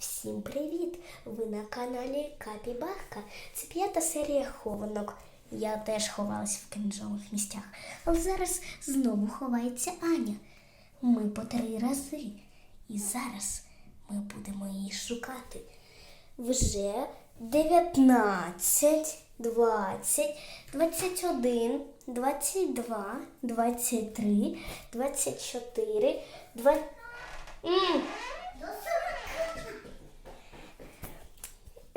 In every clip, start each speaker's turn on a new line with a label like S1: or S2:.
S1: Всім привіт! Ви на каналі Капібарка. Це п'ята серія хованок. Я теж ховалась в кринжових місцях. Але зараз знову ховається Аня. Ми по три рази. І зараз ми будемо її шукати. Вже 19, 20, 21, 22, 23, 24, 2...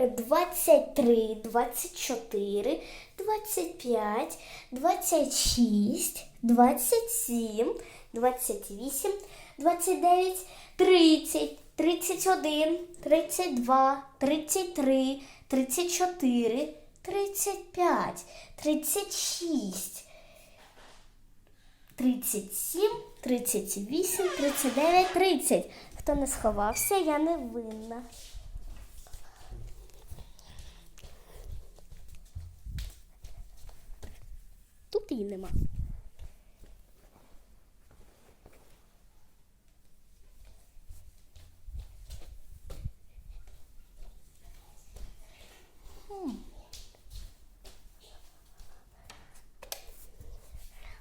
S1: 23, 24, 25, 26, 27, 28, 29, 30, 31, 32, 33, 34, 35, 36, 37, 38, 39, 30. Хто не сховався, я не винна. Тут нема.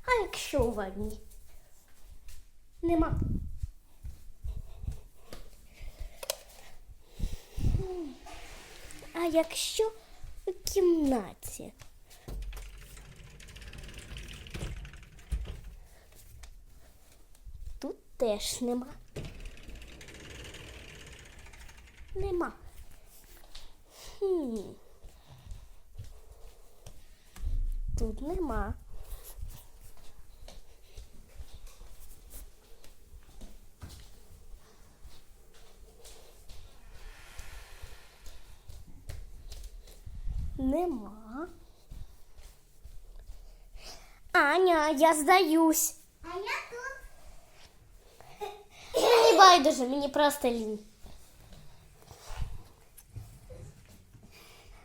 S1: А якщо у ванні? Нема. А якщо у кімнаті? Тут теж нема. Нема. Хм. Тут нема. Нема. Аня, я здаюсь.
S2: А я
S1: байдуже, мені просто лінь.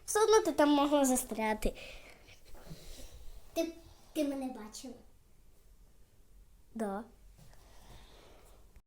S1: Все одно ти там могла застряти.
S2: Ти, ти мене бачила.
S1: Да.